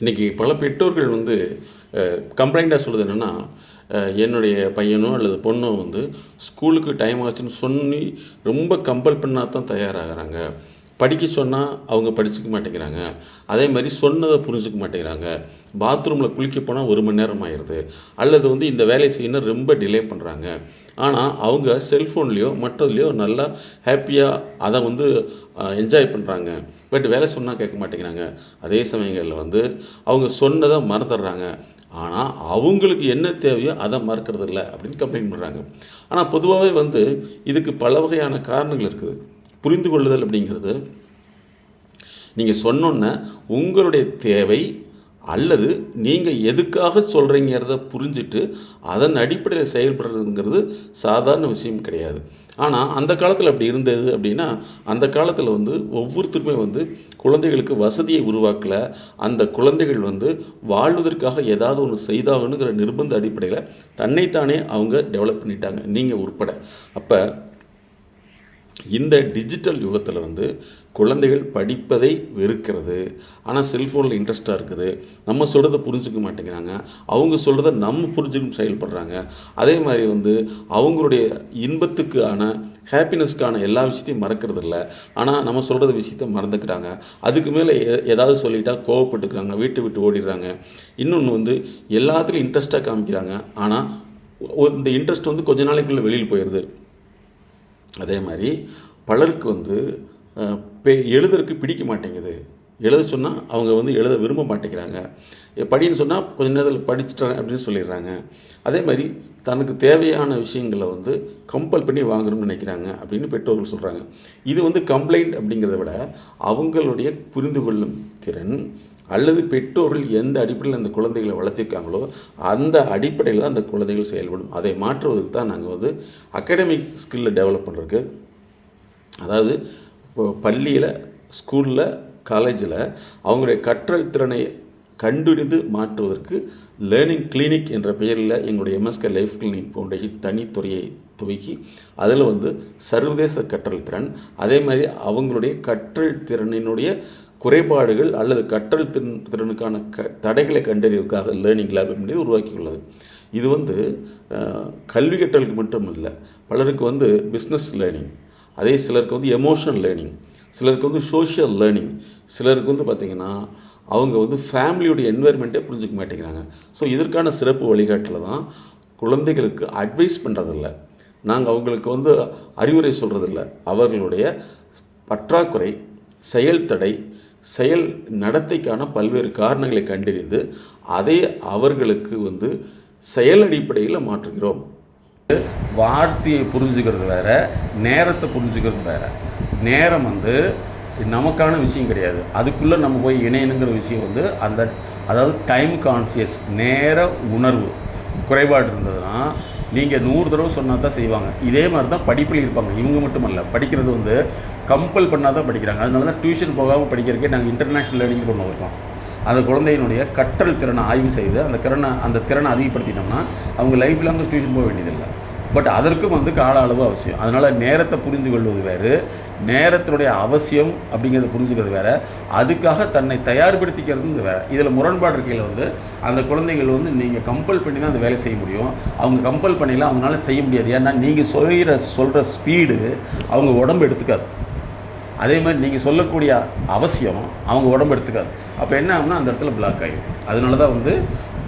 இன்றைக்கி பல பெற்றோர்கள் வந்து கம்ப்ளைண்ட்டாக சொல்கிறது என்னென்னா என்னுடைய பையனோ அல்லது பொண்ணோ வந்து ஸ்கூலுக்கு டைம் ஆச்சுன்னு சொல்லி ரொம்ப கம்பல் பண்ணால் தான் தயாராகிறாங்க. படிக்க சொன்னால் அவங்க படிச்சுக்க மாட்டேங்கிறாங்க. அதே மாதிரி சொன்னதை புரிஞ்சுக்க மாட்டேங்கிறாங்க. பாத்ரூமில் குளிக்க போனால் ஒரு மணி நேரம் ஆயிடுது அல்லது வந்து இந்த வேலையை செய்யணும் ரொம்ப டிலே பண்ணுறாங்க ஆனால் அவங்க செல்ஃபோன்லேயோ மற்றதுலையோ நல்லா ஹாப்பியாக அதை வந்து என்ஜாய் பண்ணுறாங்க பட் வேலை சொன்னால் கேட்க மாட்டேங்கிறாங்க. அதே சமயங்களில் வந்து அவங்க சொன்னதை மறந்துடுறாங்க. ஆனால் அவங்களுக்கு என்ன தேவையோ அதை மறக்கிறது இல்லை அப்படின்னு கம்ப்ளைண்ட் பண்ணுறாங்க ஆனால் பொதுவாகவே வந்து இதுக்கு பல வகையான காரணங்கள் இருக்குது. புரிந்து கொள்ளுதல் அப்படிங்கிறது. நீங்கள் சொன்னோன்னே உங்களுடைய தேவை அல்லது நீங்கள் எதுக்காக சொல்கிறீங்கிறத புரிஞ்சுட்டு அதன் அடிப்படையில் செயல்படுறதுங்கிறது சாதாரண விஷயம் கிடையாது. ஆனால் அந்த காலத்தில் அப்படி இருந்தது அப்படின்னா அந்த காலத்தில் வந்து ஒவ்வொருத்தருமே வந்து குழந்தைகளுக்கு வசதியை உருவாக்கல. அந்த குழந்தைகள் வந்து வாழ்வதற்காக ஏதாவது ஒன்று செய்தாகணுங்கிற நிர்பந்த அடிப்படையில் தன்னைத்தானே அவங்க டெவலப் பண்ணிட்டாங்க. நீங்கள் உட்பட. அப்போ இந்த டிஜிட்டல் யுகத்தில் வந்து குழந்தைகள் படிப்பதை வெறுக்கிறது. ஆனால் செல்ஃபோனில் இன்ட்ரெஸ்ட்டாக இருக்குது. நம்ம சொல்கிறத புரிஞ்சுக்க மாட்டேங்கிறாங்க. அவங்க சொல்கிறத நம்ம புரிஞ்சுக்கும் செயல்படுறாங்க. அதே மாதிரி வந்து அவங்களுடைய இன்பத்துக்கான ஹாப்பினஸ்க்கான எல்லா விஷயத்தையும் மறக்கிறது இல்லை ஆனால் நம்ம சொல்கிறத விஷயத்த மறந்துக்கிறாங்க. அதுக்கு மேலே ஏதாவது சொல்லிட்டா கோவப்பட்டுக்கிறாங்க வீட்டை விட்டு ஓடிடுறாங்க. இன்னொன்று வந்து எல்லாத்துலேயும் இன்ட்ரெஸ்ட்டாக காமிக்கிறாங்க. ஆனால் இந்த இன்ட்ரெஸ்ட் வந்து கொஞ்ச நாளைக்குள்ளே வெளியில் போயிடுது. அதே மாதிரி பலருக்கு வந்து பே எழுதுறதுக்கு பிடிக்க மாட்டேங்குது. எழுத சொன்னால் அவங்க வந்து எழுத விரும்ப மாட்டேங்கிறாங்க. படின்னு சொன்னால் கொஞ்ச நேரத்தில் படிச்சுட்டேன் அப்படின்னு சொல்லிடுறாங்க. அதே மாதிரி தனக்கு தேவையான விஷயங்களை வந்து கம்பல் பண்ணி வாங்கணும்னு நினைக்கிறாங்க அப்படின்னு பெற்றோர்கள் சொல்கிறாங்க இது வந்து கம்ப்ளைண்ட் அப்படிங்கிறத விட அவங்களுடைய புரிந்து கொள்ளும் திறன் அல்லது பெற்றோர்கள் எந்த அடிப்படையில் அந்த குழந்தைகளை வளர்த்திருக்காங்களோ அந்த அடிப்படையில் தான் அந்த குழந்தைகள் செயல்படும். அதை மாற்றுவதற்கு தான் நாங்கள் வந்து அகாடமிக் ஸ்கில்லை டெவலப் பண்ணுறதுக்கு அதாவது இப்போ பள்ளியில் ஸ்கூலில் காலேஜில் அவங்களுடைய கற்றல் திறனை கண்டுபிடித்து மாற்றுவதற்கு லேர்னிங் கிளினிக் என்ற பெயரில் எங்களுடைய எம்எஸ்கே லைஃப் கிளினிக் போன்ற தனித்துறையை துவக்கி அதில் வந்து சர்வதேச கற்றல் திறன் அதே மாதிரி அவங்களுடைய கற்றல் திறனினுடைய குறைபாடுகள் அல்லது கற்றல் திறன் திறனுக்கான க தடைகளை கண்டறிவதற்காக லேர்னிங் லேப் என்பதை உருவாக்கியுள்ளது. இது வந்து கல்வி கற்றலுக்கு மட்டும் இல்லை பலருக்கு வந்து பிஸ்னஸ் லேர்னிங் அதே சிலருக்கு வந்து எமோஷனல் லேர்னிங் சிலருக்கு வந்து சோஷியல் லேர்னிங் சிலருக்கு வந்து பார்த்திங்கன்னா அவங்க வந்து ஃபேமிலியோட என்வைர்மெண்ட்டே புரிஞ்சுக்க மாட்டேங்கிறாங்க. ஸோ இதற்கான சிறப்பு வழிகாட்டில் தான் குழந்தைகளுக்கு அட்வைஸ் பண்ணுறதில்ல நாங்கள் அவங்களுக்கு வந்து அறிவுரை சொல்கிறதில்ல அவர்களுடைய பற்றாக்குறை செயல் தடை செயல் நடத்தைக்கான பல்வேறு காரணங்களை கண்டறிந்து அதை அவர்களுக்கு வந்து செயல் அடிப்படையில் மாற்றுகிறோம். வார்த்தையை புரிஞ்சுக்கிறது வேற நேரத்தை புரிஞ்சுக்கிறது வேற. நேரம் வந்து நமக்கான விஷயம் கிடையாது. அதுக்குள்ளே நம்ம போய் இணையணுங்கிற விஷயம் வந்து அந்த அதாவது டைம் கான்சியஸ் நேர உணர்வு. குறைபாடு இருந்ததுன்னா நீங்கள் நூறு தடவை சொன்னால் தான் செய்வாங்க. இதே மாதிரி தான் படிப்பில் இருப்பாங்க. இவங்க மட்டுமல்ல படிக்கிறது வந்து கம்பல் பண்ணால் தான் படிக்கிறாங்க. அதனால தான் டியூஷன் போகாமல் படிக்கிறதுக்கே நாங்கள் இன்டர்நேஷ்னல் லேர்னிங் கொண்டு வந்திருக்கோம். அந்த குழந்தையினுடைய கற்றல் திறனை ஆய்வு செய்து அந்த திறனை அந்த திறனை அதிகப்படுத்தினோம்னா அவங்க லைஃப் லாங் டியூஷன் போக வேண்டியதில்லை. பட் அதற்கும் வந்து கால அளவு அவசியம். அதனால் நேரத்தை புரிந்து கொள்வது வேறு நேரத்தினுடைய அவசியம் அப்படிங்கிறத புரிஞ்சுக்கிறது வேறு. அதுக்காக தன்னை தயார்படுத்திக்கிறது வேறு. இதில் முரண்பாடு இருக்கையில் வந்து அந்த குழந்தைகள் வந்து நீங்கள் கம்பல் பண்ணி தான் அந்த வேலை செய்ய முடியும். அவங்க கம்பல் பண்ணிலாம் அவங்களால செய்ய முடியாது. ஏன்னா நீங்கள் சொல்கிற சொல்கிற ஸ்பீடு அவங்க உடம்பு எடுத்துக்காது. அதே மாதிரி நீங்கள் சொல்லக்கூடிய அவசியம் அவங்க உடம்பு எடுத்துக்காது. அப்போ என்ன ஆகும்னா அந்த இடத்துல பிளாக் ஆகிடும் அதனால தான் வந்து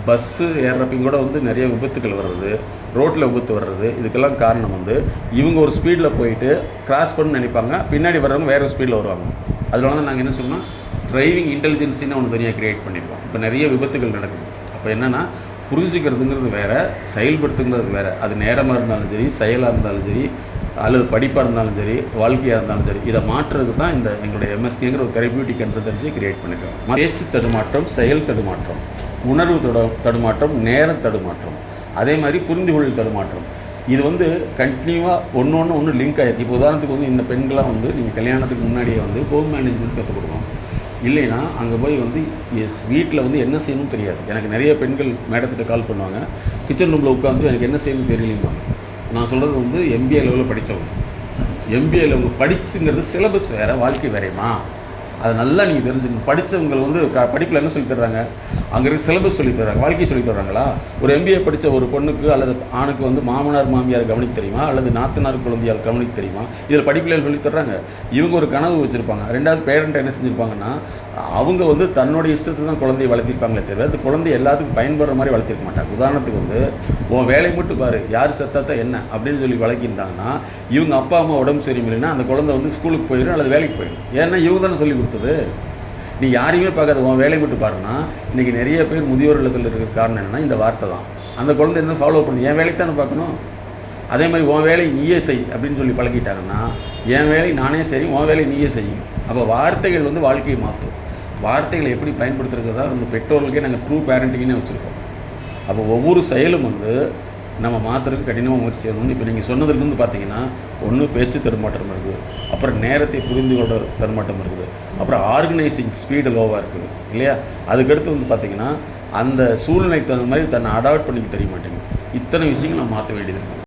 பஸ்ஸு ஏறுறப்பையும் கூட வந்து நிறைய விபத்துக்கள் வர்றது ரோட்டில் விபத்து வர்றது இதுக்கெல்லாம் காரணம் வந்து இவங்க ஒரு ஸ்பீடில் போயிட்டு கிராஸ் பண்ண நினைப்பாங்க. பின்னாடி வர்றவங்க வேறு ஸ்பீடில் வருவாங்க. அதனால தான் நாங்கள் என்ன சொல்லணும் டிரைவிங் இன்டெலிஜென்சின்னு ஒன்று தனியாக க்ரியேட் பண்ணியிருக்கோம் இப்போ நிறைய விபத்துகள் நடக்குது. அப்போ என்னென்னா புரிஞ்சுக்கிறதுங்கிறது வேறு செயல்படுத்துங்கிறது வேறு. அது நேரமாக இருந்தாலும் சரி செயலாக இருந்தாலும் சரி அல்லது படிப்பாக இருந்தாலும் சரி வாழ்க்கையாக இருந்தாலும் சரி இதை மாற்றுறதுக்கு தான் இந்த எங்களுடைய எம்எஸ்கேங்கிற ஒரு தெரபியூட்டிக் கன்சல்டன்சி கிரியேட் பண்ணிக்கிறோம். பேச்சு தடுமாற்றம் செயல் தடுமாற்றம் உணர்வு தடு தடுமாற்றம் நேர தடுமாற்றம் அதே மாதிரி புரிந்து கொள்ளல் தடுமாற்றம். இது வந்து கண்டினியூவாக ஒன்று ஒன்று ஒன்று லிங்க் ஆகிருக்கு இப்போ உதாரணத்துக்கு வந்து இந்த பெண்களாக வந்து நீங்கள் கல்யாணத்துக்கு முன்னாடியே வந்து ஹோம் மேனேஜ்மெண்ட் கற்றுக் கொடுக்கணும். இல்லைன்னா அங்கே போய் வந்து வீட்டில் வந்து என்ன செய்யணும்னு தெரியாது. எனக்கு நிறைய பெண்கள் மேடத்திட்ட கால் பண்ணுவாங்க. கிச்சன் ரூமில் உட்காந்து எனக்கு என்ன செய்யணும்னு தெரியலைம்பாங்க நான் சொல்கிறது வந்து எம்பிஏ லெவலில் படித்தவங்க எம்பிஏ லெவலில் படிச்சுங்கிறது சிலபஸ் வேறு வாழ்க்கை வேறையுமா? அதை நல்லா நீங்கள் தெரிஞ்சுக்கணும். படித்தவங்க வந்து க படிப்பில் என்ன சொல்லித் தர்றாங்க? அங்கே இருக்க சிலபஸ் சொல்லித் தர்றாங்க. வாழ்க்கை சொல்லித் தர்றாங்களா? ஒரு எம்பிஏ படித்த ஒரு பொண்ணுக்கு அல்லது ஆணுக்கு வந்து மாமனார் மாமியார் கவனிக்க தெரியுமா? அல்லது நாத்தனார் குழந்தையால் கவனிக்க தெரியுமா? இதில் படிப்பில் சொல்லித் தர்றாங்க? இவங்க ஒரு கனவு வச்சுருப்பாங்க. ரெண்டாவது பேரண்ட் என்ன செஞ்சுருப்பாங்கன்னா அவங்க வந்து தன்னுடைய இஷ்டத்தை தான் குழந்தையை வளர்த்திருப்பாங்களே தவிர அது குழந்தை எல்லாத்துக்கும் பயன்படுற மாதிரி வளர்த்திருக்க மாட்டாங்க. உதாரணத்துக்கு வந்து உன் வேலையை மட்டும் பாரு. யார் செத்தாத்தா என்ன? அப்படின்னு சொல்லி வளர்க்கிருந்தாங்கன்னா இவங்க அப்பா அம்மா உடம்பு சரியில்லைன்னா அந்த குழந்தை வந்து ஸ்கூலுக்கு போயிடும் அல்லது வேலைக்கு போயிடும் ஏன்னா இவங்க தானே சொல்லி கொடுத்தது நீ யாரையுமே பார்க்காத உன் வேலையை மட்டும் பாருன்னா இன்றைக்கி நிறைய பேர் முதியோர் இல்லத்தில் இருக்கிற காரணம் என்னன்னா இந்த வார்த்தை தான். அந்த குழந்தை என்ன ஃபாலோ பண்ணி. என் வேலைக்கு தானே பார்க்கணும்? அதே மாதிரி உன் வேலை நீயே செய் அப்படின்னு சொல்லி பழகிட்டாங்கன்னா என் வேலை நானே சரி உன் வேலை நீயே செய்யும் அப்போ வார்த்தைகள் வந்து வாழ்க்கையை மாற்றும். வார்த்தைகளை எப்படி பயன்படுத்துறதுக்கு அந்த பெற்றோர்களுக்கே நாங்கள் ட்ரூ பேரண்டிங்னே வச்சுருக்கோம். அப்போ ஒவ்வொரு செயலும் வந்து நம்ம மாத்திரக்கு கடினமாக முயற்சி செய்யணும்னு இப்போ நீங்கள் சொன்னதுலேருந்து பார்த்தீங்கன்னா ஒன்று பேச்சு தடுமாட்டம் இருக்குது. அப்புறம் நேரத்தை புரிந்து கொள்ள தடுமாட்டம் இருக்குது. அப்புறம் ஆர்கனைசிங் ஸ்பீடு லோவாக இருக்குது. இல்லையா? அதுக்கடுத்து வந்து பார்த்தீங்கன்னா அந்த சூழ்நிலைக்கு தகுந்த மாதிரி தன்னை அடாப்ட் பண்ணிக்க தெரிய மாட்டேங்குது. இத்தனை விஷயங்கள் நான் மாற்ற வேண்டியது இருக்குது